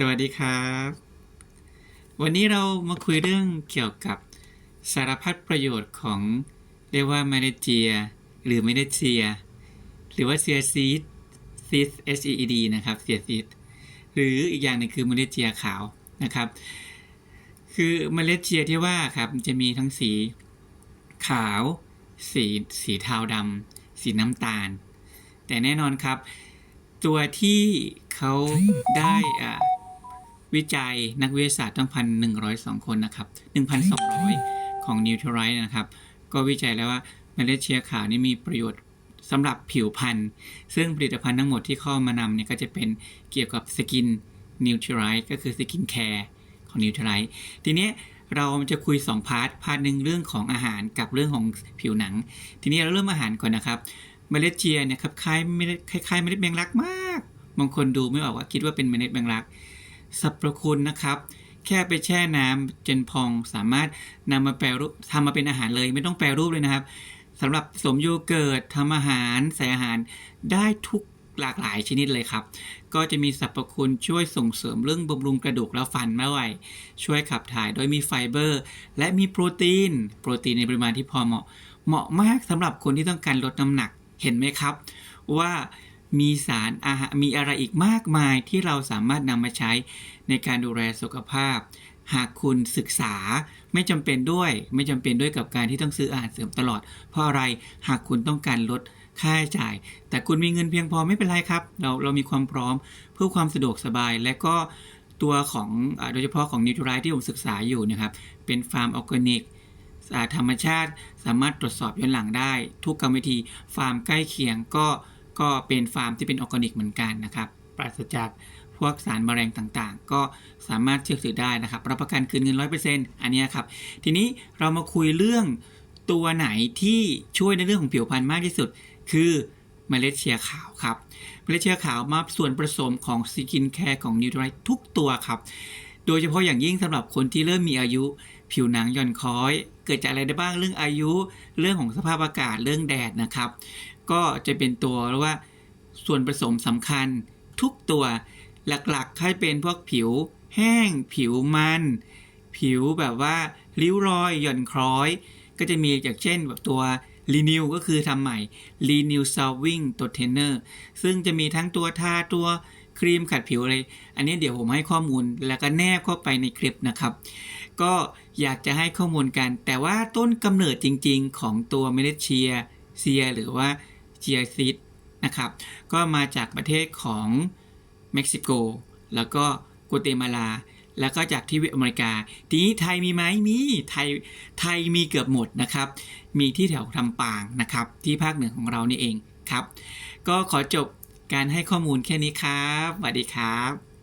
สวัสดีครับ วันนี้เรามาคุยเรื่องเกี่ยวกับสารพัดประโยชน์ของเรียกว่าเมเนเจียหรือเมเนเจีย หรือว่าเซียซีดซีด S E E D นะครับเซียซีดหรืออีกอย่างหนึ่งคือเมเนเจียขาวนะครับ คือเมล็ดเจียที่ว่าครับจะมีทั้งสีขาว สีสีเทาดำสีน้ำตาล แต่แน่นอนครับ ตัวที่เขาได้อ่า วิจัยนักวิทยาศาสตร์ตั้งพันหนึ่งร้อยสองคนนะครับหนึ่งพันสองร้อยของนิวทร i นะครับ ก็วิจัยแล้วว่าเมล็ดเชียขาวนี่มีประโยชน์สำหรับผิวพรรณซึ่งผลิตภัณฑ์ทั้งหมดที่เข้ามานำเนี่ยก็จะเป็นเกี่ยวกับสกินนิวทร i ก็คือสกินแคร์ของนิวทร i ทีนี้เราจะคุย 2 พาร์ท พาร์ทหนึ่งเรื่องของอาหารกับเรื่องของผิวหนัง ทีนี้เราเริ่มอาหารก่อนนะครับเมล็ดเจียเนี่ยครับคล้ายเมล็ดคล้ายๆเมล็ดแมงลักมาก บางคนดูไม่ออกว่าคิดว่าเป็นเมล็ดแมงลัก สรรพคุณนะครับ แค่ไปแช่น้ำจนพองสามารถนำมาแปรรูปทำมาเป็นอาหารเลยไม่ต้องแปรรูปเลยนะครับสำหรับสมโยเกิร์ตทำอาหารใส่อาหารได้ทุกหลากหลายชนิดเลยครับ ก็จะมีสรรพคุณช่วยส่งเสริมเรื่องบำรุงกระดูกและฟันไม่ไหวช่วยขับถ่ายโดยมีไฟเบอร์ และมีโปรตีน โปรตีนในปริมาณที่พอเหมาะ เหมาะมากสำหรับคนที่ต้องการลดน้ำหนัก เห็นไหมครับ ว่า มีสารอาหารมีอะไรอีกมากมายที่เราสามารถนำมาใช้ในการดูแลสุขภาพ หากคุณศึกษาไม่จำเป็นด้วย ไม่จำเป็นด้วยกับการที่ต้องซื้ออาหารเสริมตลอด เพราะอะไรหากคุณต้องการลดค่าใช้จ่าย แต่คุณมีเงินเพียงพอไม่เป็นไรครับ เราเรามีความพร้อมเพื่อความสะดวกสบายและก็ตัวของอโดยเฉพาะของนิวทร i ที่ผมศึกษาอยู่นะครับ เป็นฟาร์มออร์แกนิกอ่าธรรมชาติสามารถตรวจสอบย้อนหลังได้ ทุกกรรมวิธีฟาร์มใกล้เคียงก็ ก็เป็นฟาร์มที่เป็นออร์แกนิกเหมือนกันนะครับปราศจากพวกสารแมลงต่างๆ ก็สามารถเชื่อถือได้นะครับ รับประกันคืนเงิน 100%อันเนี้ครับ ทีนี้เรามาคุยเรื่องตัวไหนที่ช่วยในเรื่องของผิวพรรณมากที่สุด คือเมล็ดเชียร์ขาวครับเมล็ดเชียร์ขาวมาส่วนผสมของสกินแคร์ของนิวทร i ทุกตัวครับ โดยเฉพาะอย่างยิ่งสำหรับคนที่เริ่มมีอายุ ผิวหนังหย่อนคล้อย เกิดจากอะไรได้บ้างเรื่องอายุ เรื่องของสภาพอากาศเรื่องแดดนะครับ ก็จะเป็นตัวเรียกว่าส่วนผสมสำคัญทุกตัวหลักๆให้เป็นพวกผิวแห้ง ผิวมัน ผิวแบบว่าริ้วรอยหย่อนคล้อย ก็จะมีอย่างเช่นแบบตัวรีนิวก็คือทำใหม่รีนิวซาวิ่งตัวเทนเนอร์ซึ่งจะมีทั้งตัวทาตัวครีมขัดผิวอะไร อันนี้เดี๋ยวผมให้ข้อมูลแล้วก็แนบเข้าไปในคลิปนะครับ ก็อยากจะให้ข้อมูลกัน แต่ว่าต้นกำเนิดจริงๆ ของตัวเมล็ดเชียเซียหรือว่าเจียซิดนะครับ ก็มาจากประเทศของเม็กซิโก แล้วก็กัวเตมาลา แล้วก็จากที่อเมริกา ทีนี้ไทยมีไหมมีไทยไทยมีเกือบหมดนะครับ มีที่แถวทำปางนะครับ ที่ภาคเหนือของเรานี่เองครับ ก็ขอจบการให้ข้อมูลแค่นี้ครับสวัสดีครับ